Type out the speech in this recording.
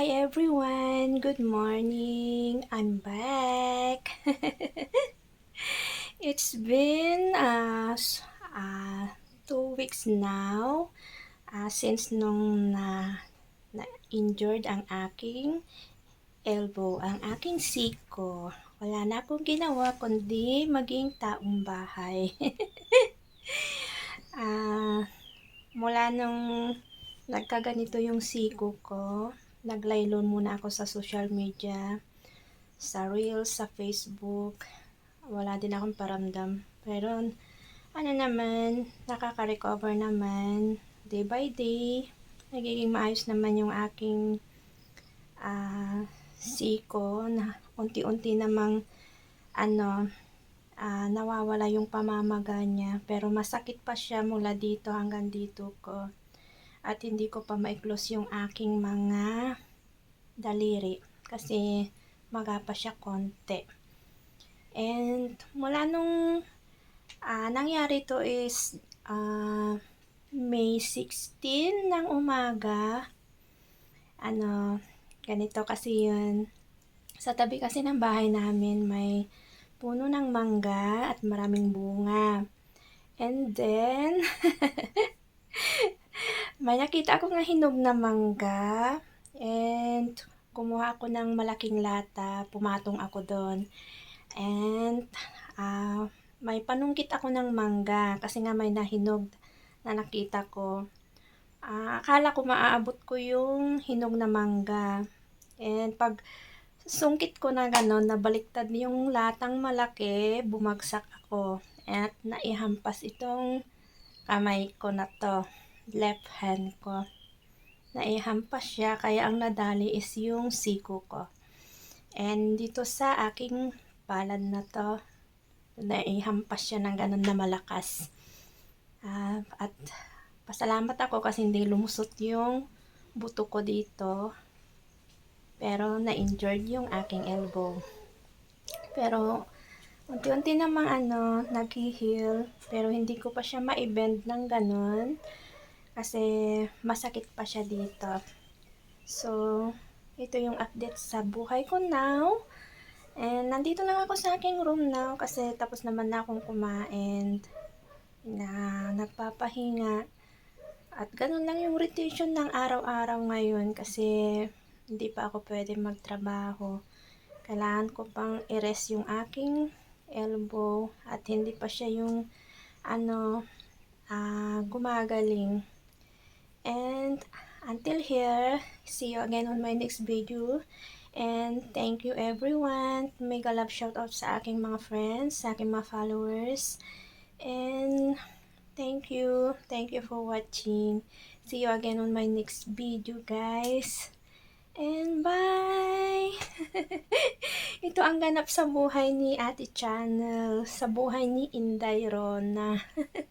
Hi everyone! Good morning! I'm back! It's been uh, uh, two weeks now uh, since nung na, na-injured ang aking elbow, ang aking siko. Wala na akong ginawa kundi maging taong bahay. Ah, mula nung nagkaganito yung siko ko, naglaylon muna ako sa social media, sa Reels, sa Facebook. Wala din akong paramdam. Pero, ano naman, nakaka-recover naman, day by day. Nagiging maayos naman yung aking ah, siko na unti-unti namang ano, ah, nawawala yung pamamaga niya. Pero masakit pa siya mula dito hanggang dito ko. At hindi ko pa ma-close yung aking mga daliri. Kasi maga pa siya konti. And mula nung ah, nangyari to is ah, May 16 ng umaga. Ano, ganito kasi yun. Sa tabi kasi ng bahay namin may puno ng mangga at maraming bunga. And then, may nakita ako nga hinog na mangga. And, kumuha ako ng malaking lata. Pumatong ako doon. And, ah, may panungkit ako ng mangga. Kasi nga may nahinog na nakita ko. Ah, akala ko maaabot ko yung hinog na mangga. And, pag sungkit ko na gano'n, nabaliktad yung latang malaki, bumagsak ako. At naihampas itong kamay ko na to, left hand ko. Naihampas siya, kaya ang nadali is yung siko ko. And dito sa aking palad na to, naihampas siya ng ganun na malakas. Ah, at pasalamat ako kasi hindi lumusot yung buto ko dito. Pero na-injured yung aking elbow. Pero unti-unti namang ano, nag-heal. Pero hindi ko pa siya ma-bend ng ganun. Kasi masakit pa siya dito. So, ito yung update sa buhay ko now. And nandito lang ako sa aking room now kasi tapos naman na akong kumain na nagpapahinga. At ganun lang yung rotation ng araw-araw ngayon kasi hindi pa ako pwede magtrabaho. Kailangan ko pang i-rest yung aking elbow at hindi pa siya yung ano ah, gumagaling. And until here, see you again on my next video. And thank you everyone. Mega love shoutout sa aking mga friends, sa aking mga followers. And thank you. Thank you for watching. See you again on my next video, guys. And bye! Ito ang ganap sa buhay ni Ate Channel, sa buhay ni Inday Rona.